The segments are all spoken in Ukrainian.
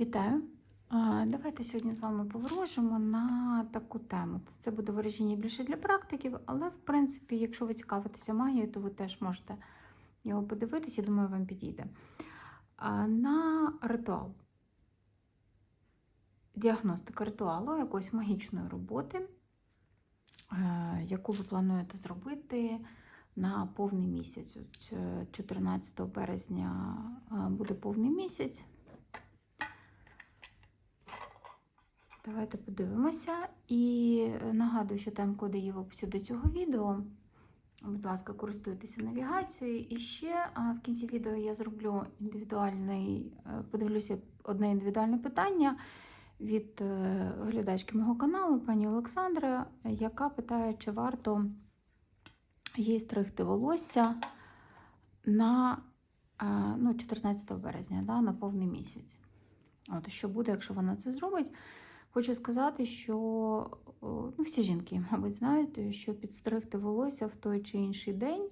Вітаю! Давайте сьогодні з вами поворожимо на таку тему. Це буде вираження більше для практиків, але, в принципі, якщо ви цікавитеся магією, то ви теж можете його подивитися, я думаю, вам підійде. На ритуал. Діагностика ритуалу якоїсь магічної роботи, е, яку ви плануєте зробити на повний місяць. От, е, 14 березня е, буде повний місяць. Давайте подивимося. І нагадую, що тайм-коди є в описі до цього відео. Будь ласка, користуйтеся навігацією. І ще в кінці відео я зроблю індивідуальний, е, подивлюся одне індивідуальне питання від е, глядачки мого каналу, пані Олександри, яка питає, чи варто їй стригти волосся на е, ну, 14 березня, да, на повний місяць. От, що буде, якщо вона це зробить? Хочу сказати, що ну, всі жінки, мабуть, знають, що підстригти волосся в той чи інший день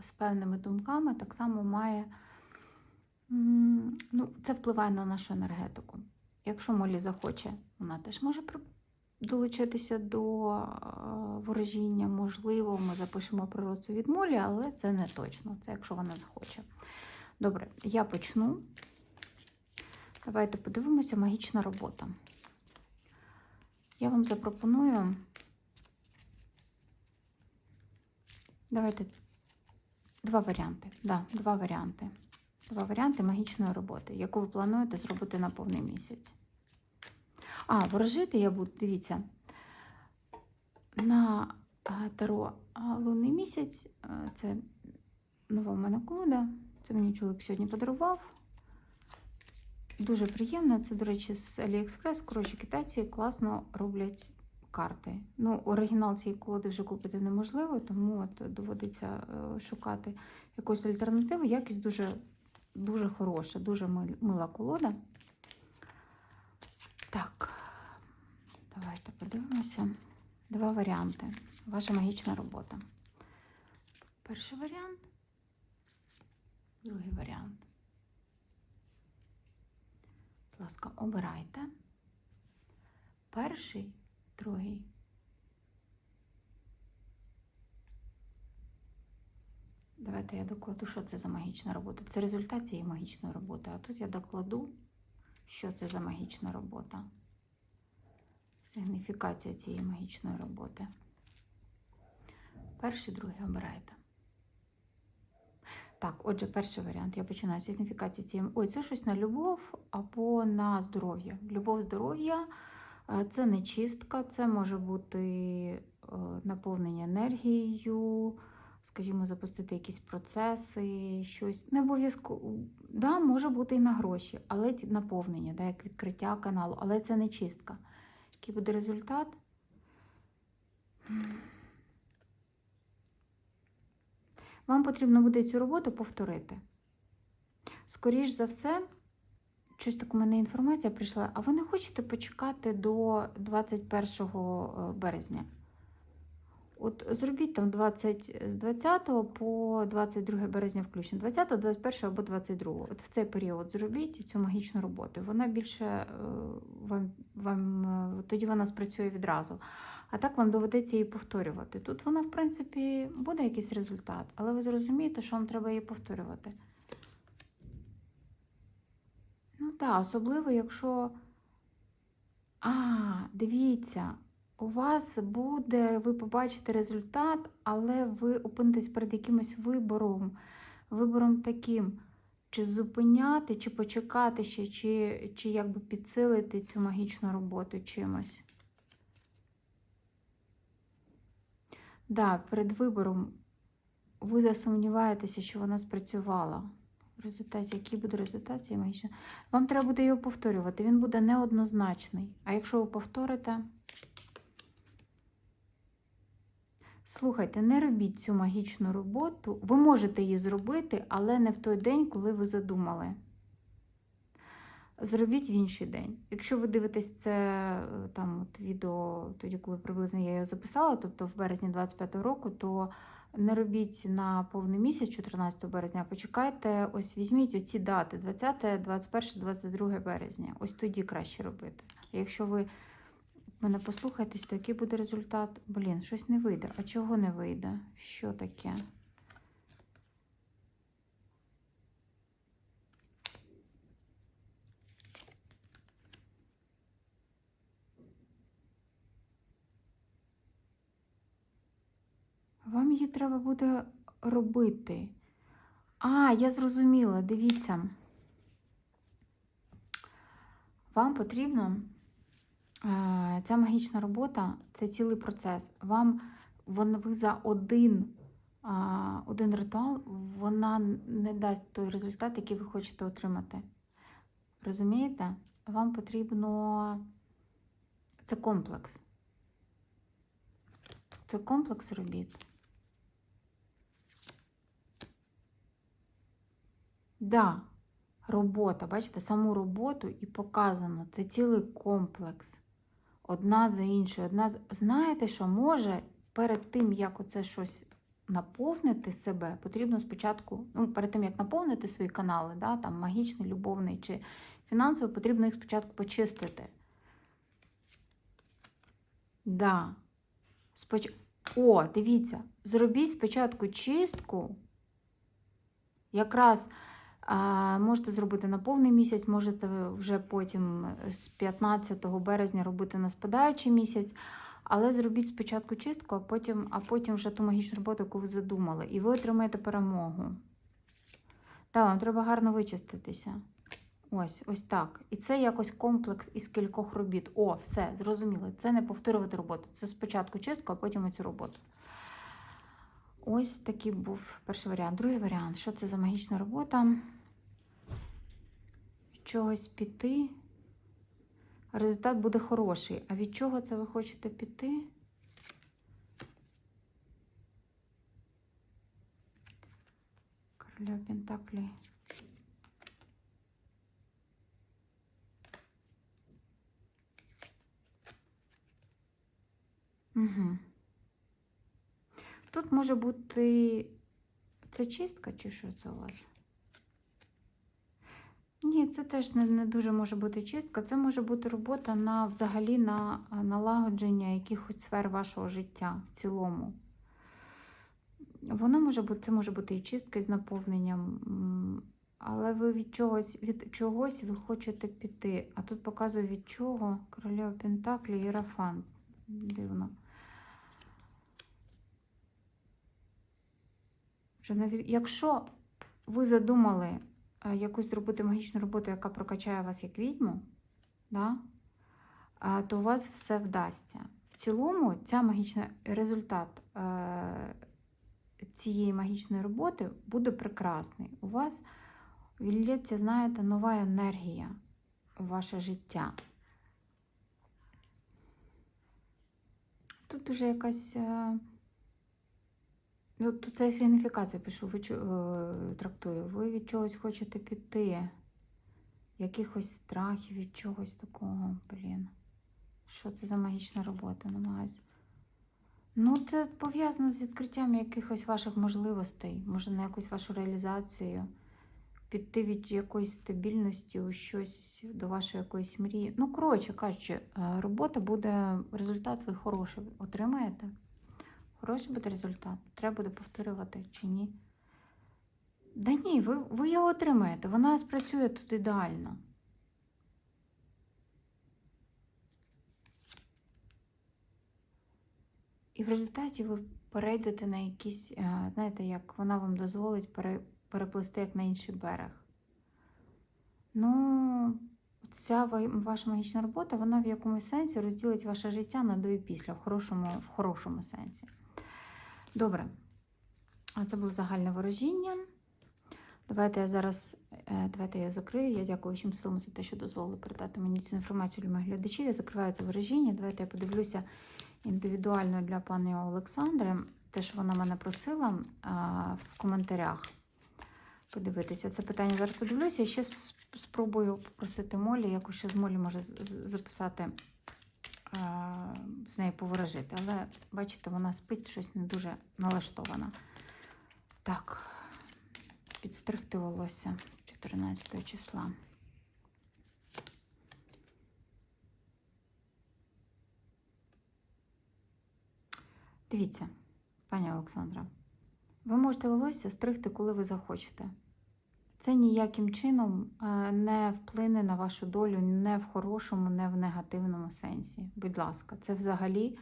з певними думками так само має. Ну, це впливає на нашу енергетику. Якщо Молі захоче, вона теж може долучитися до е, ворожіння. Можливо, ми запишемо природцю від Молі, але це не точно. Це якщо вона захоче. Добре, я почну. Давайте подивимося магічна робота. Я вам запропоную. Давайте два варіанти. Да, два варіанти. Два варіанти магічної роботи, яку ви плануєте зробити на повний місяць. А, ворожити я буду, дивіться, на таро лунний місяць. Це нова в мене колода. Це мені чоловік сьогодні подарував. Дуже приємно. Це, до речі, з AliExpress. Коротше, китайці класно роблять карти. Ну, оригінал цієї колоди вже купити неможливо, тому от доводиться е, шукати якусь альтернативу. Якість дуже, дуже хороша, дуже мила колода. Так, давайте подивимося. Два варіанти. Ваша магічна робота. Перший варіант, другий варіант. Будь ласка, обирайте. Перший, другий. Давайте я докладу, що це за магічна робота. Це результат цієї магічної роботи. А тут я докладу, що це за магічна робота. Сигніфікація цієї магічної роботи. Перший, другий обирайте. Так, отже, перший варіант. Я починаю з сигніфікації цієї. Ой, це щось на любов або на здоров'я. Любов, здоров'я е, це не чистка, це може бути е, наповнення енергією, скажімо, запустити якісь процеси, щось. Не обов'язково. Да, може бути і на гроші, але наповнення, да, як відкриття каналу, але це не чистка. Який буде результат? Вам потрібно буде цю роботу повторити. Скоріш за все, щось таке у мене інформація прийшла, а ви не хочете почекати до 21 березня? От зробіть там 20, з 20 по 22 березня включно. 20, 21 або 22. От в цей період зробіть цю магічну роботу. Вона більше е, вам, вам е, тоді вона спрацює відразу. А так вам доведеться її повторювати. Тут вона, в принципі, буде якийсь результат, але ви зрозумієте, що вам треба її повторювати. Ну так, особливо, якщо. А, дивіться, у вас буде, ви побачите результат, але ви опинитесь перед якимось вибором. Вибором таким, чи зупиняти, чи почекати ще, чи, чи якби підсилити цю магічну роботу чимось. Да, перед вибором ви засумніваєтеся, що вона спрацювала. В результаті, який буде результат цієї магічної. Вам треба буде його повторювати. Він буде неоднозначний. А якщо ви повторите, слухайте, не робіть цю магічну роботу. Ви можете її зробити, але не в той день, коли ви задумали. зробіть в інший день. Якщо ви дивитесь це е, там от відео, тоді, коли приблизно я його записала, тобто в березні 25-го року, то не робіть на повний місяць, 14 березня, почекайте, ось візьміть оці дати: 20, 21, 22 березня. Ось тоді краще робити. Якщо ви мене послухаєтесь, то який буде результат? Блін, щось не вийде. А чого не вийде? Що таке? Вам її треба буде робити. А, я зрозуміла, дивіться. Вам потрібно ця магічна робота це цілий процес. Вам вон, ви за один, один ритуал вона не дасть той результат, який ви хочете отримати. Розумієте? Вам потрібно це комплекс. Це комплекс робіт. Да, робота, бачите, саму роботу і показано. Це цілий комплекс. Одна за іншою. Одна з... Знаєте, що може перед тим, як оце щось наповнити себе, потрібно спочатку, ну, перед тим, як наповнити свої канали, да, там магічний, любовний чи фінансовий, потрібно їх спочатку почистити. Да. Споч... О, дивіться, зробіть спочатку чистку. Якраз можете зробити на повний місяць, можете вже потім з 15 березня робити на спадаючий місяць. Але зробіть спочатку чистку, а потім, а потім вже ту магічну роботу, яку ви задумали, і ви отримаєте перемогу. Так, вам треба гарно вичиститися. Ось, ось так. І це якось комплекс із кількох робіт. О, все, зрозуміло. Це не повторювати роботу. Це спочатку чистку, а потім оцю роботу. Ось такий був перший варіант. Другий варіант. Що це за магічна робота? Чогось піти. Результат буде хороший. А від чого це ви хочете піти? Короля Пентаклі. Угу. Тут може бути. Це чистка, чи що це у вас? Ні, це теж не, не дуже може бути чистка. Це може бути робота на взагалі на налагодження якихось сфер вашого життя в цілому. Воно може бути, це може бути і чистка з наповненням, але ви від чогось, від чогось ви хочете піти. А тут показує від чого королева Пентаклі і Рафан. Дивно. Вже навіть, якщо ви задумали якусь зробити магічну роботу, яка прокачає вас як відьму, да, то у вас все вдасться. В цілому, ця магічна результат е, цієї магічної роботи буде прекрасний. У вас вілється, знаєте, нова енергія у ваше життя. Тут уже якась. Ну, тут це сигніфікація пишу, ви е, трактую. Ви від чогось хочете піти. Якихось страхів, від чогось такого, блін. Що це за магічна робота? Намагаюсь. Ну, це пов'язано з відкриттям якихось ваших можливостей, може, на якусь вашу реалізацію, піти від якоїсь стабільності у щось до вашої якоїсь мрії. Ну, коротше кажучи, е, робота буде, результат ви хороший отримаєте. Хороший буде результат. Треба буде повторювати чи ні. Да ні, ви, ви його отримаєте. Вона спрацює тут ідеально. І в результаті ви перейдете на якісь, е, знаєте, як вона вам дозволить пере, переплисти як на інший берег. Ну, ця ваша магічна робота, вона в якомусь сенсі розділить ваше життя на до і після, в хорошому, в хорошому сенсі. Добре. Це було загальне ворожіння. Давайте я зараз е, давайте я закрию. Я дякую всім силам за те, що дозволили передати мені цю інформацію для моїх глядачів. Я закриваю це ворожіння. Давайте я подивлюся індивідуально для пані Олександри. Те, що вона мене просила в коментарях подивитися. Це питання зараз подивлюся. І ще спробую попросити Молі, якось ще з Молі може записати, з нею поворожити. Але, бачите, вона спить щось не дуже налаштована. Так, підстригти волосся 14 числа. Дивіться, пані Олександра, ви можете волосся стригти, коли ви захочете. Це ніяким чином е, не вплине на вашу долю не в хорошому, не в негативному сенсі. Будь ласка, це взагалі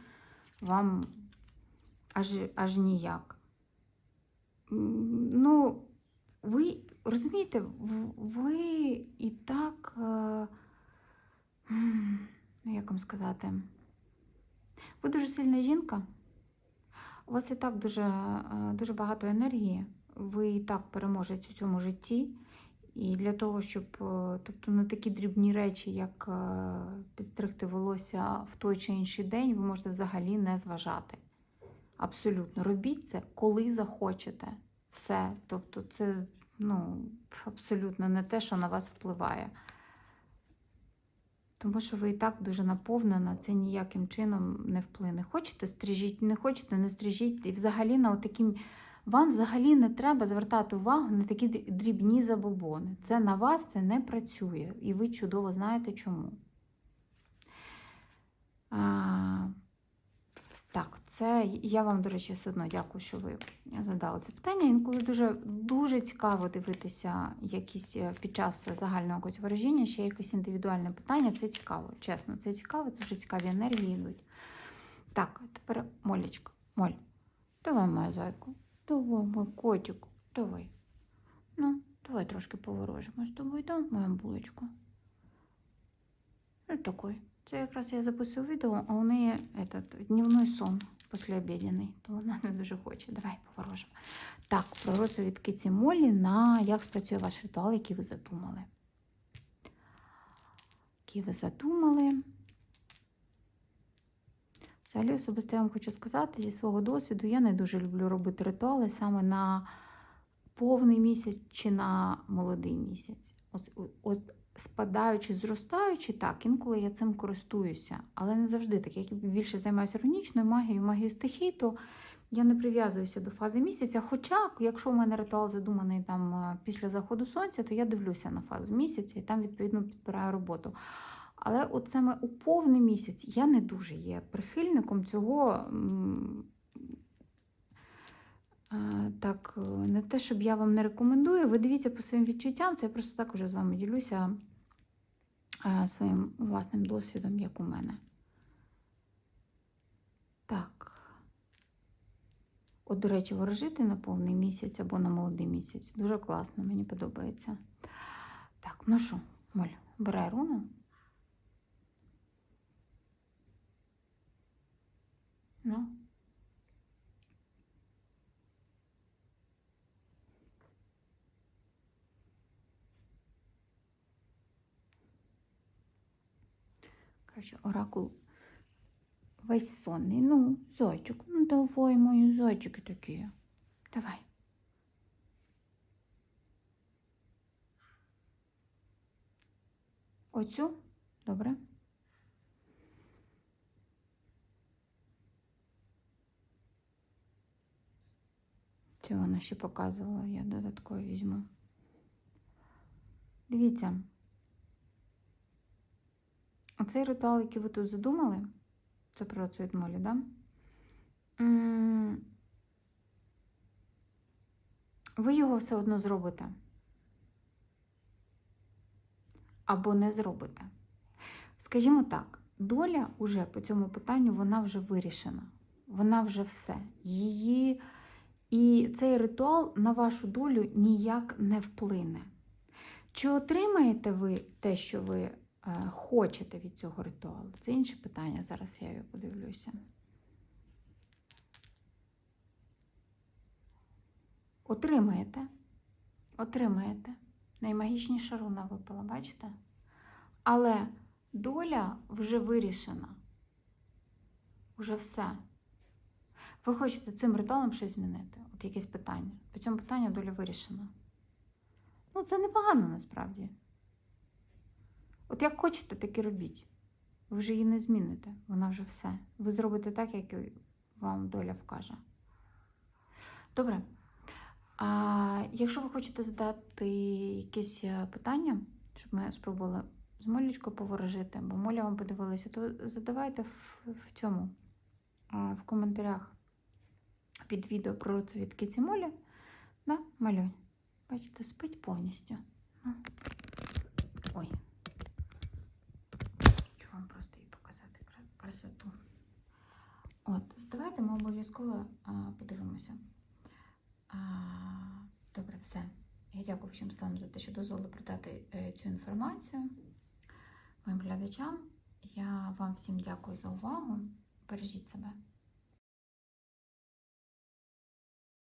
вам аж, аж ніяк. Ну, ви розумієте, ви і так, е, ну як вам сказати, ви дуже сильна жінка. У вас і так дуже, е, дуже багато енергії. Ви і так переможець у цьому житті. І для того, щоб е, тобто на такі дрібні речі, як е, підстригти волосся в той чи інший день, ви можете взагалі не зважати. Абсолютно. Робіть це, коли захочете. Все. Тобто, це ну, абсолютно не те, що на вас впливає. Тому що ви і так дуже наповнена, це ніяким чином не вплине. Хочете, стрижіть, не хочете, не стрижіть. І взагалі на такі, вам взагалі не треба звертати увагу на такі дрібні забобони. Це на вас це не працює, і ви чудово знаєте чому. А, так, це я вам, до речі, все одно дякую, що ви задали це питання. Інколи дуже, дуже цікаво дивитися якісь е, під час загального якогось вираження, ще якесь індивідуальне питання. Це цікаво, чесно, це цікаво, це вже цікаві енергії йдуть. Так, тепер Молічка. Моль, давай, моя зайку. Давай, мой котик, давай. Ну, давай трошки поворожимо з тобою, да, моя булочку. Ну, такой. Це якраз я записую відео, а у неї этот, дневний сон післяобідний, то вона не дуже хоче. Давай поворожимо. Так, про розу від киці Молі на як спрацює ваш ритуал, який ви задумали. Який ви задумали. Взагалі, особисто я вам хочу сказати, зі свого досвіду я не дуже люблю робити ритуали саме на повний місяць чи на молодий місяць. Ось, ось спадаючи, зростаючи, так, інколи я цим користуюся, але не завжди так. Як я більше займаюся рунічною магією, магією стихій, то я не прив'язуюся до фази місяця. Хоча, якщо в мене ритуал задуманий там е, після заходу сонця, то я дивлюся на фазу місяця і там відповідно підбираю роботу. Але от саме у повний місяць я не дуже є прихильником цього. е, Так, е, не те, щоб я вам не рекомендую. Ви дивіться по своїм відчуттям, це я просто так уже з вами ділюся е, своїм власним досвідом, як у мене. Так. От, до речі, ворожити на повний місяць або на молодий місяць. Дуже класно, мені подобається. Так, ну що, Моль, бирай руну. Ну. Короче, оракул весь сонний. Ну, зайчик, ну давай, мої зайчики такі. Давай. Оцю? Добре. Це вона ще показувала, я додатково візьму. Дивіться. Оцей ритуал, який ви тут задумали, це про цю відмолі, да? Ви його все одно зробите. Або не зробите. Скажімо так, доля уже по цьому питанню вона вже вирішена. Вона вже все. Її і цей ритуал на вашу долю ніяк не вплине. Чи отримаєте ви те, що ви е, хочете від цього ритуалу? Це інше питання. Зараз я його подивлюся. Отримаєте. Отримаєте. Наймагічніша руна випала, бачите? Але доля вже вирішена. Уже все. Ви хочете цим ритуалом щось змінити? От якесь питання. По цьому питанню доля вирішена. Ну, це непогано насправді. От як хочете, так і робіть. Ви вже її не зміните, вона вже все. Ви зробите так, як вам доля вкаже. Добре. А якщо ви хочете задати якесь е, питання, щоб ми спробували з Молічкою поворожити, бо Моля вам подивилася, то задавайте в, в цьому, в коментарях під відео про цвіт киці Молі. Да, малюнь. Бачите, спить повністю. Ну. Ой. Хочу вам просто їй показати красоту. От, давайте ми обов'язково подивимося. А, добре, все. Я дякую всім селам за те, що дозволили продати е, цю інформацію моїм глядачам. Я вам всім дякую за увагу. Бережіть себе.